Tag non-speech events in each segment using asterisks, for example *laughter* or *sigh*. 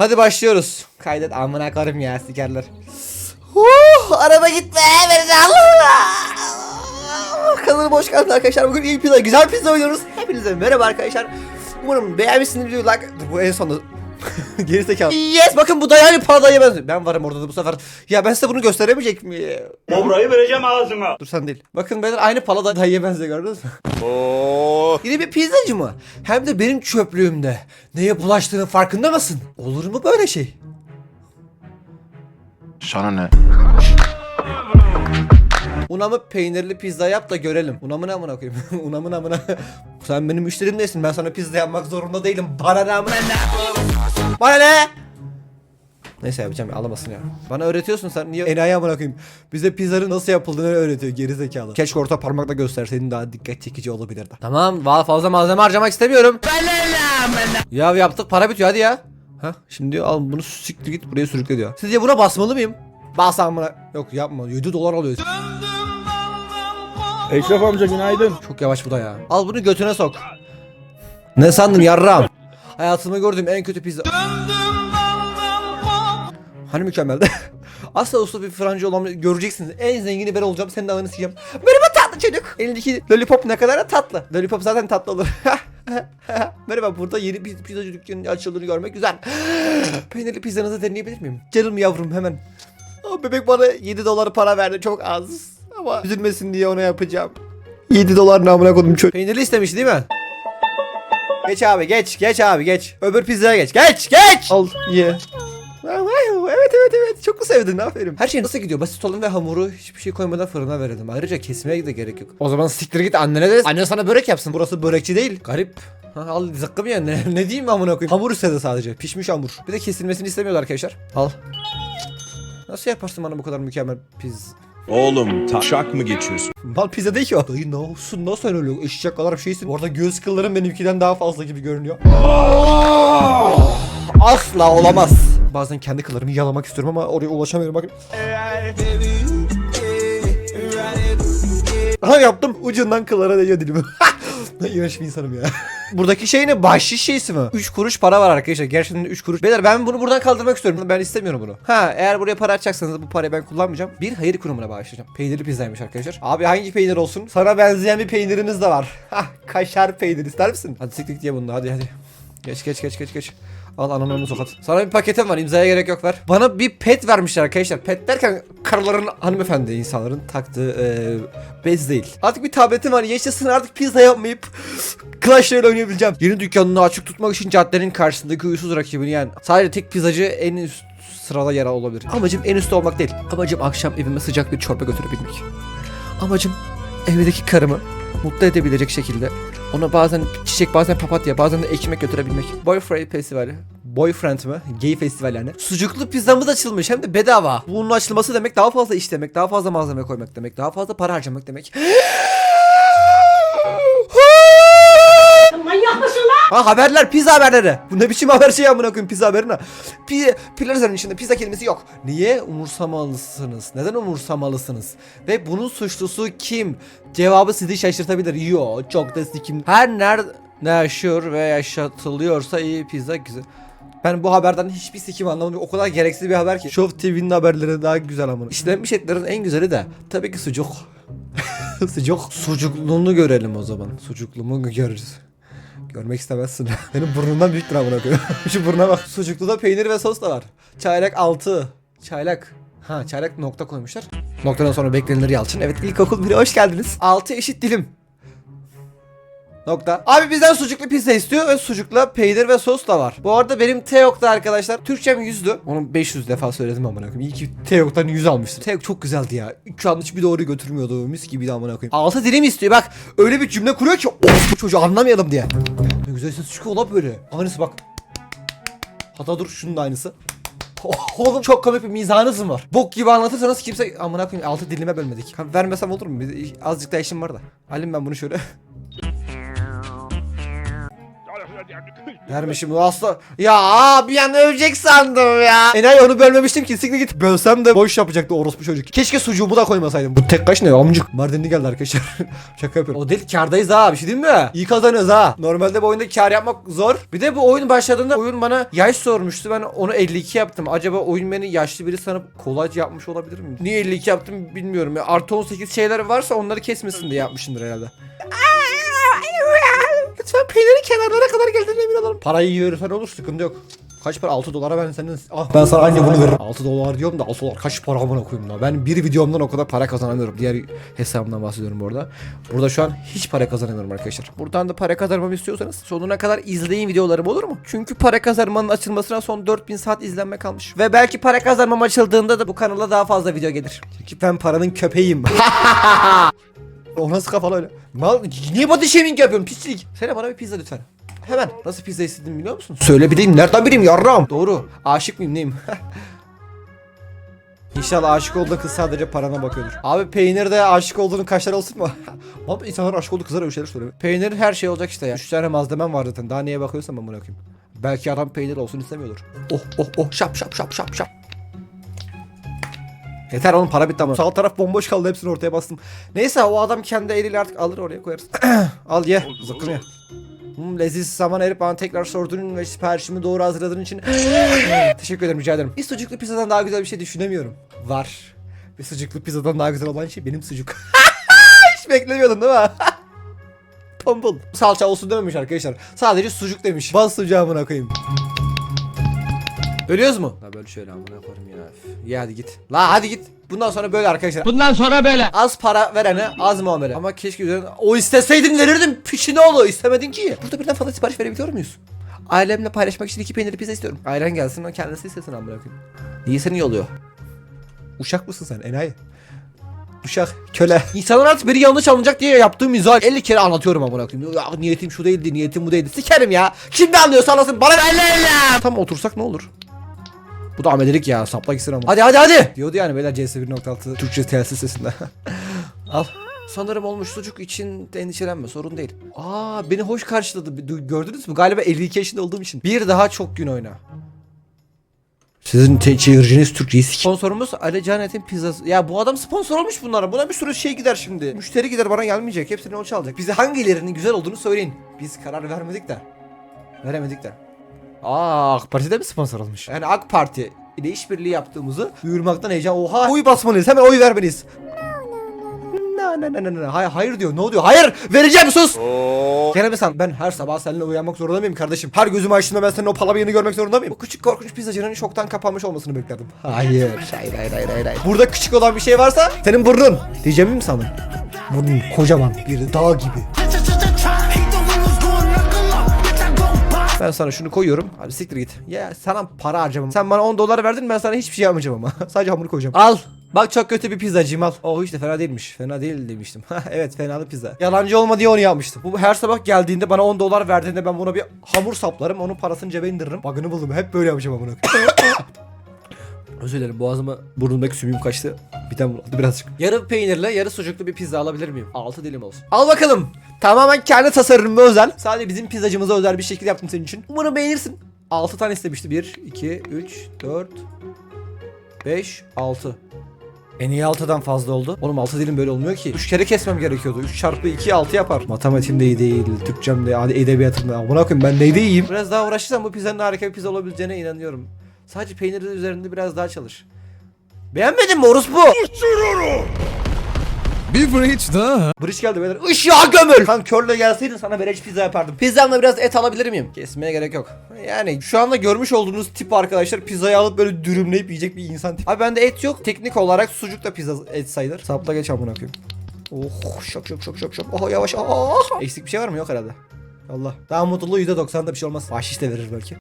Hadi başlıyoruz. Kaydet amına koyayım ya sikerler. Huh, araba gitme Allah. Kanalıma hoş geldiniz arkadaşlar. Bugün iyi pizza, güzel pizza oynuyoruz. Hepinize merhaba arkadaşlar. Umarım beğenmişsiniz videoyu like. Dur, bu en sonunda. *laughs* Geri zekalı. Yes bakın bu da yani paradaya benziyor. Ben varım orada da bu sefer. Ya ben size bunu gösteremeyecek miyim? Burayı vereceğim ağzına. Dur sen değil. Bakın beyler aynı palada dayıya benziyor gördünüz mü? Yine bir pizzacı mı? Hem de benim çöplüğümde. Neye bulaştığının farkında mısın? Olur mu böyle şey? Sana ne? Unamı peynirli pizza yap da görelim. Unamı ne amına koyayım? *laughs* Unamı ne amına? Sen benim müşterim değilsin. Ben sana pizza yapmak zorunda değilim. Bana ne amına ne? Bana ne? Neyse yapacağım alamasın ya. Bana öğretiyorsun sen niye enayi amına koyayım. Bize pizzanın nasıl yapıldığını öğretiyor geri zekalı. Keşke orta parmakla gösterseydin daha dikkat çekici olabilirdi. Tamam daha fazla malzeme harcamak istemiyorum. Ya yaptık para bitiyor hadi ya. Ha şimdi diyor al bunu siktir git buraya sürükle diyor. Sizce buna basmalı mıyım? Bas amına. Yok yapma 7 dolar alıyor. Eşref amca günaydın. Çok yavaş bu da ya. Al bunu götüne sok. Ne sandın yarram? Hayatımda gördüğüm en kötü pizza. Hani mükemmeldi. *laughs* Asla usta bir Fransız olan göreceksiniz. En zengini ben olacağım. Senin de ananı sikeceğim. Merhaba tatlı çocuk. Elindeki lollipop ne kadar da tatlı. Lollipop zaten tatlı olur. *laughs* Merhaba burada yeni bir pizzacı dükkanının açıldığını görmek güzel. *gasps* Peynirli pizzanızı deneyebilir miyim? Canım yavrum hemen. Bebek bana 7 dolar para verdi çok az. Ama üzülmesin diye ona yapacağım. 7 dolar namına koydum çocuk. Peynirli istemiş değil mi? Geç abi geç geç abi geç. Öbür pizzaya geç. Geç geç. Al ye. Evet evet evet çok mu sevdin aferin. Her şey nasıl gidiyor? Basit olun ve hamuru hiçbir şey koymadan fırına verelim. Ayrıca kesmeye de gerek yok. O zaman siktir git annene de anne sana börek yapsın. Burası börekçi değil. Garip. Ha, al zıkkım ya ne, ne diyeyim amına koyayım. Hamur istedi sadece. Pişmiş hamur. Bir de kesilmesini istemiyorlar arkadaşlar. Al. Nasıl yaparsın bana bu kadar mükemmel pizza? Oğlum taşak mı geçiyorsun? Mal pizza değil ki o. Dayı ne olsun nasıl öyle eşek kadar bir şeysin. Orada göz kılların benimkiden daha fazla gibi görünüyor. Asla olamaz. Bazen kendi kıllarımı yalamak istiyorum ama oraya ulaşamıyorum bakın. Aha yaptım. Ucundan kıllara değiyor dilimi. Ne iğrenç bir insanım ya. Buradaki şey ne? Bahşiş şeysi mi? 3 kuruş para var arkadaşlar. Gerçekten 3 kuruş. Beyler ben bunu buradan kaldırmak istiyorum. Ben istemiyorum bunu. Ha eğer buraya para açacaksanız bu parayı ben kullanmayacağım. Bir hayır kurumuna bağışlayacağım. Peynirli pizzaymış arkadaşlar. Abi hangi peynir olsun? Sana benzeyen bir peynirimiz de var. *laughs* Hah kaşar peynir ister misin? Hadi siktik diye bunu hadi hadi. Geç geç geç geç geç. Al ananı sokat. Sana bir paketim var imzaya gerek yok ver. Bana bir pet vermişler arkadaşlar. Pet derken karıların hanımefendi insanların taktığı e, bez değil. Artık bir tabletim var yaşasın artık pizza yapmayıp Clash Royale oynayabileceğim. Yeni dükkanını açık tutmak için caddenin karşısındaki huysuz rakibini yani. Sadece tek pizzacı en üst sırada yer olabilir. Amacım en üstte olmak değil. Amacım akşam evime sıcak bir çorba götürebilmek. Amacım evdeki karımı mutlu edebilecek şekilde ona bazen çiçek bazen papatya bazen de ekmek götürebilmek. Boyfriend festivali. Boyfriend mi? Gay festival yani. Sucuklu pizzamız açılmış hem de bedava. Bunun açılması demek daha fazla iş demek, daha fazla malzeme koymak demek, daha fazla para harcamak demek. *gasps* Manyak mısın lan? Ha haberler pizza haberleri. Bu ne biçim haber şey amına koyayım pizza haberine. Pi Pilarizanın içinde pizza kelimesi yok. Niye umursamalısınız? Neden umursamalısınız? Ve bunun suçlusu kim? Cevabı sizi şaşırtabilir. Yo çok da sikim. Her nerede ne yaşıyor ve yaşatılıyorsa iyi pizza güzel. Ben bu haberden hiçbir sikim anlamadım. O kadar gereksiz bir haber ki. Show TV'nin haberleri daha güzel ama. İşlenmiş etlerin en güzeli de tabii ki sucuk. *laughs* sucuk. Sucukluğunu görelim o zaman. Sucukluğumu görürüz. Görmek istemezsin. *laughs* Benim burnumdan büyük amına koyuyor. *laughs* Şu buruna bak. Sucuklu da peynir ve sos da var. Çaylak 6. Çaylak. Ha çaylak nokta koymuşlar. Noktadan sonra beklenir Yalçın. Evet ilkokul biri hoş geldiniz. 6 eşit dilim. Nokta. Abi bizden sucuklu pizza istiyor ve sucukla peynir ve sos da var. Bu arada benim Teok'ta arkadaşlar Türkçem 100'dü. Onu 500 defa söyledim amına koyayım. İyi ki Teok'tan 100 almıştım. Teok çok güzeldi ya. Üç yanlış bir doğru götürmüyordu. Mis gibiydi amına koyayım. 6 dilim istiyor bak. Öyle bir cümle kuruyor ki of çocuğu anlamayalım diye. Ne güzel ses çıkıyor lan böyle. Aynısı bak. Hatta dur şunun da aynısı. Oğlum çok komik bir mizahınız mı var? Bok gibi anlatırsanız kimse amına koyayım altı dilime bölmedik. Vermesem olur mu? Azıcık da işim var da. Halim ben bunu şöyle. *laughs* Vermişim asla. Ya bir an ölecek sandım ya. Enayi onu bölmemiştim ki. Siktir git. Bölsem de boş yapacaktı orospu çocuk. Keşke sucuğumu da koymasaydım. Bu tek kaş ne amcık. Mardinli geldi arkadaşlar. *laughs* Şaka yapıyorum. O değil kardayız ha bir şey değil mi? İyi kazanıyoruz ha. Normalde bu oyunda kar yapmak zor. Bir de bu oyun başladığında oyun bana yaş sormuştu. Ben onu 52 yaptım. Acaba oyun beni yaşlı biri sanıp kolayca yapmış olabilir mi? Niye 52 yaptım bilmiyorum. Ya, artı 18 şeyler varsa onları kesmesin diye yapmışımdır herhalde. Lütfen peynirin kenarlara kadar geldiğine emin olalım. Parayı yiyorsan olur sıkıntı yok. Kaç para? 6 dolara ben senin... Ah ben sana anca bunu veririm. 6 dolar diyorum da 6 dolar kaç para amına koyayım da. Ben bir videomdan o kadar para kazanamıyorum. Diğer hesabımdan bahsediyorum bu arada. Burada şu an hiç para kazanamıyorum arkadaşlar. Buradan da para kazanmamı istiyorsanız sonuna kadar izleyin videolarım olur mu? Çünkü para kazanmanın açılmasına son 4000 saat izlenme kalmış. Ve belki para kazanmam açıldığında da bu kanala daha fazla video gelir. Çünkü ben paranın köpeğiyim. *laughs* O nasıl kafalı öyle? Mal, niye body shaming yapıyorsun pislik? Söyle bana bir pizza lütfen. Hemen. Nasıl pizza istediğimi biliyor musun? Söyle bileyim. Nereden bileyim yarram? Doğru. Aşık mıyım neyim? *laughs* İnşallah aşık olduğu kız sadece parana bakıyordur. Abi peynirde aşık olduğunun kaşları olsun mu? *laughs* Abi insanlar aşık olduğu kızlara öyle şeyler söylüyor. Peynir her şey olacak işte ya. 3 tane malzemem var zaten. Daha neye bakıyorsam ben bırakayım. Belki adam peynir olsun istemiyordur. Oh oh oh şap şap şap şap şap. Yeter oğlum para bitti ama. Sağ taraf bomboş kaldı hepsini ortaya bastım. Neyse o adam kendi eliyle artık alır oraya koyarız. *clears throat* Al ye. Zıkkım ye. Hmm, leziz zaman erip bana tekrar sorduğun ve siparişimi doğru hazırladığın için *clears throat* teşekkür ederim rica ederim. Bir sucuklu pizzadan daha güzel bir şey düşünemiyorum. Var. Bir sucuklu pizzadan daha güzel olan şey benim sucuk. *laughs* Hiç beklemiyordun değil mi? *laughs* Tombul. Salça olsun dememiş arkadaşlar. Sadece sucuk demiş. Bas sucuğu amına koyayım. Ölüyoruz mu? La böyle şöyle amına koyayım ya. İyi hadi git. La hadi git. Bundan sonra böyle arkadaşlar. Bundan sonra böyle. Az para verene az muamele. Ama keşke üzerine o isteseydin verirdim. Pişini oğlu istemedin ki. Burada birden fazla sipariş verebiliyor muyuz? Ailemle paylaşmak için iki peynirli pizza istiyorum. Ailen gelsin o kendisi istesin amına koyayım. Niye seni yolluyor? Uşak mısın sen enayi? Uşak, köle. *laughs* İnsanlar artık biri yanlış alınacak diye yaptığım mizah 50 kere anlatıyorum amına koyayım. Ya niyetim şu değildi, niyetim bu değildi. Sikerim ya. Kim ne anlıyorsa anlasın. Bana ne Tam otursak ne olur? Bu da amelelik ya. Sapla gitsin ama. Hadi hadi hadi. Diyordu yani beyler CS 1.6 Türkçe telsiz sesinde. *laughs* Al. Sanırım olmuş sucuk için de endişelenme sorun değil. Aa beni hoş karşıladı. Gördünüz mü? Galiba 52 yaşında olduğum için. Bir daha çok gün oyna. Sizin çeviriciniz Türkçeyi sik- Sponsorumuz Ali Canet'in pizzası. Ya bu adam sponsor olmuş bunlara. Buna bir sürü şey gider şimdi. Müşteri gider bana gelmeyecek. Hepsini o çalacak. Bize hangilerinin güzel olduğunu söyleyin. Biz karar vermedik de. Veremedik de. Aa AK Parti'de mi sponsor olmuş? Yani AK Parti ile işbirliği yaptığımızı duyurmaktan heyecan. Oha oy basmalıyız. Hemen oy vermeliyiz. Ne ne ne ne. Hayır, hayır diyor. Ne oluyor? Hayır. Vereceğim sus. Kerem sen ben her sabah seninle uyanmak zorunda mıyım kardeşim? Her gözümü açtığımda ben senin o palabayını görmek zorunda mıyım? Bu küçük korkunç pizzacının şoktan kapanmış olmasını beklerdim. Hayır. Hayır hayır hayır hayır. hayır. Burada küçük olan bir şey varsa senin burnun. Diyeceğimi mi sandın? Burnun kocaman bir dağ gibi. Ben sana şunu koyuyorum. Hadi siktir git. Ya sana para harcamam. Sen bana 10 dolar verdin ben sana hiçbir şey yapmayacağım ama. *laughs* Sadece hamuru koyacağım. Al. Bak çok kötü bir pizzacıyım al. Oh hiç de fena değilmiş. Fena değil demiştim. *laughs* evet fenalı pizza. Yalancı olma diye onu yapmıştım. Bu her sabah geldiğinde bana 10 dolar verdiğinde ben buna bir hamur saplarım. Onun parasını cebe indiririm. Bug'ını buldum. Hep böyle yapacağım amına. *coughs* Özür dilerim boğazıma burnumdaki sümüğüm kaçtı. Bir tane birazcık. Yarı peynirli yarı sucuklu bir pizza alabilir miyim? 6 dilim olsun. Al bakalım. Tamamen kendi tasarımıma özel. Sadece bizim pizzacımıza özel bir şekilde yaptım senin için. Umarım beğenirsin. 6 tane istemişti. 1, 2, 3, 4, 5, 6. En iyi 6'dan fazla oldu. Oğlum 6 dilim böyle olmuyor ki. 3 kere kesmem gerekiyordu. 3 çarpı 2 6 yapar. Matematiğim de iyi değil. Türkçem de hadi edebiyatım da. Buna koyayım ben neyde iyiyim. Biraz daha uğraşırsam bu pizzanın harika bir pizza olabileceğine inanıyorum. Sadece peynirin üzerinde biraz daha çalış. Beğenmedin mi orospu? Bir bridge daha. Bridge geldi beyler. Işığa gömül. Kan körle gelseydin sana beleş pizza yapardım. Pizzamla biraz et alabilir miyim? Kesmeye gerek yok. Yani şu anda görmüş olduğunuz tip arkadaşlar pizzayı alıp böyle dürümleyip yiyecek bir insan tip. Abi bende et yok. Teknik olarak sucuk da pizza et sayılır. Sapla geç amına koyayım. Oh şok şok şok şok şok. Oh yavaş. Oh. Eksik bir şey var mı? Yok herhalde. Allah. Daha mutluluğu %90'da bir şey olmaz. Bahşiş de verir belki.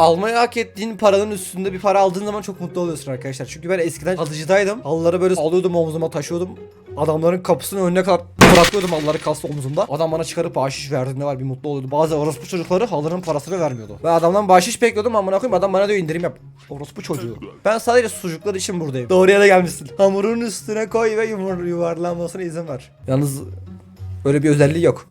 Almayı hak ettiğin paranın üstünde bir para aldığın zaman çok mutlu oluyorsun arkadaşlar. Çünkü ben eskiden alıcıdaydım. Halıları böyle alıyordum omzuma taşıyordum. Adamların kapısının önüne kadar bırakıyordum halıları kastı omzumda. Adam bana çıkarıp bahşiş verdiğinde var bir mutlu oluyordu. Bazı orospu çocukları halının parasını vermiyordu. Ben adamdan bahşiş bekliyordum amına koyayım adam bana diyor indirim yap. Orospu çocuğu. Ben sadece sucuklar için buradayım. Doğru yere gelmişsin. Hamurun üstüne koy ve yumur yuvarlanmasına izin ver. Yalnız öyle bir özelliği yok.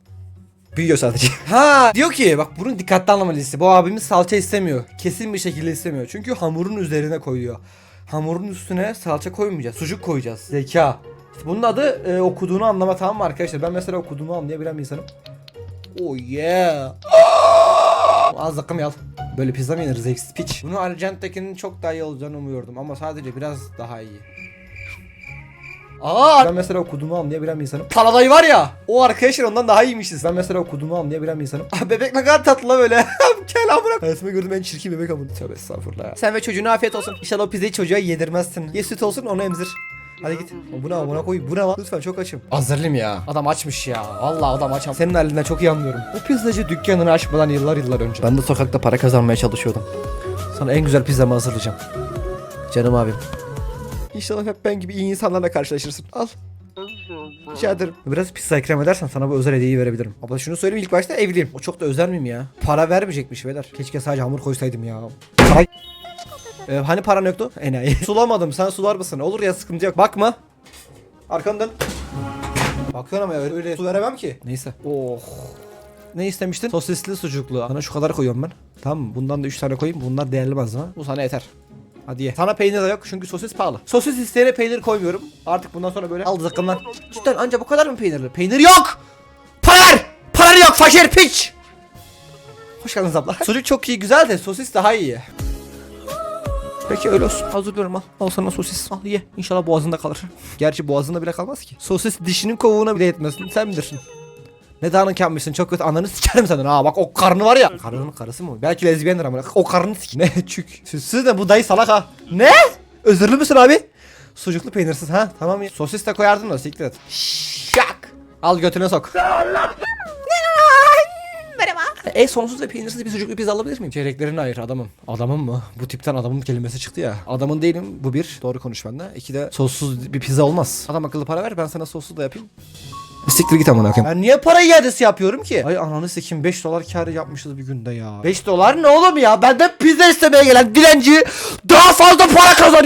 Büyüyor sadece. *laughs* ha diyor ki bak bunun dikkatli anlamalısın. Bu abimiz salça istemiyor. Kesin bir şekilde istemiyor. Çünkü hamurun üzerine koyuyor. Hamurun üstüne salça koymayacağız. Sucuk koyacağız. Zeka. İşte bunun adı e, okuduğunu anlama tamam mı arkadaşlar? Ben mesela okuduğumu anlayabilen bir insanım. Oh yeah. Az dakika al. Böyle pizza mı yenir zevksiz piç? Bunu Arjantin'dekinin çok daha iyi olacağını umuyordum ama sadece biraz daha iyi. Aa ben mesela okuduğumu anlayabilen bir insanım. Paladayı var ya o arkadaşlar ondan daha iyiymişiz. Ben mesela okuduğumu anlayabilen bir insanım. Aa, bebek ne kadar tatlı la böyle. *laughs* Gel amına. Hayatımda gördüğüm en çirkin bebek amına. Tövbe estağfurullah ya. Sen ve çocuğuna afiyet olsun. İnşallah o pizzayı çocuğa yedirmezsin. Ye süt olsun onu emzir. Hadi git. Bu ne buna koy. Bu ne lan? Lütfen çok açım. Hazırlayayım ya. Adam açmış ya. Vallahi adam açam. Senin halinden çok iyi anlıyorum. Bu pizzacı dükkanını açmadan yıllar yıllar önce. Ben de sokakta para kazanmaya çalışıyordum. Sana en güzel pizzamı hazırlayacağım. Canım abim. İnşallah hep ben gibi iyi insanlarla karşılaşırsın. Al. Rica ederim. Biraz pizza ikram edersen sana bu özel hediyeyi verebilirim. Abla şunu söyleyeyim ilk başta evliyim. O çok da özel miyim ya? Para vermeyecekmiş beyler. Keşke sadece hamur koysaydım ya. Para... Ee, hani paran yoktu? Enayi. *laughs* Sulamadım. Sen sular mısın? Olur ya sıkıntı yok. Bakma. Arkandan. Bakıyorum ama öyle, öyle su veremem ki. Neyse. Oh. Ne istemiştin? Sosisli sucuklu. Sana şu kadar koyuyorum ben. Tamam mı? Bundan da 3 tane koyayım. Bunlar değerli malzeme. Bu sana yeter. Hadi ye. Sana peynir de yok çünkü sosis pahalı. Sosis isteyene peynir koymuyorum. Artık bundan sonra böyle al zıkkımdan. Cidden anca bu kadar mı peynirli? Peynir yok! Para ver! Para yok fakir piç! Hoş geldiniz abla. *laughs* Sucuk çok iyi güzel de sosis daha iyi. Peki öyle olsun. Hazırlıyorum al. Al sana sosis. Al ye. İnşallah boğazında kalır. Gerçi boğazında bile kalmaz ki. Sosis dişinin kovuğuna bile yetmesin. Sen bilirsin. Ne dağınık yapmışsın çok kötü ananı sikerim senden ha bak o karnı var ya Karının karısı mı? Belki lezbiyendir ama o karnını sik Ne *laughs* çük Sütsüz de bu dayı salak ha Ne? Özürlü müsün abi? Sucuklu peynirsiz ha tamam ya Sosis de koyardın da siktir et Şak Al götüne sok Merhaba. E sonsuz ve peynirsiz bir sucuklu pizza alabilir miyim? Çeyreklerini ayır adamım. Adamım mı? Bu tipten adamın kelimesi çıktı ya. Adamın değilim bu bir. Doğru konuş bende. İki de sossuz bir pizza olmaz. Adam akıllı para ver ben sana sossuz da yapayım. Siktir git amına koyayım. Ben niye para iadesi yapıyorum ki? Ay ananı sikim 5 dolar kar yapmışız bir günde ya. 5 dolar ne oğlum ya? Benden pizza istemeye gelen dilenci daha fazla para kazanıyor.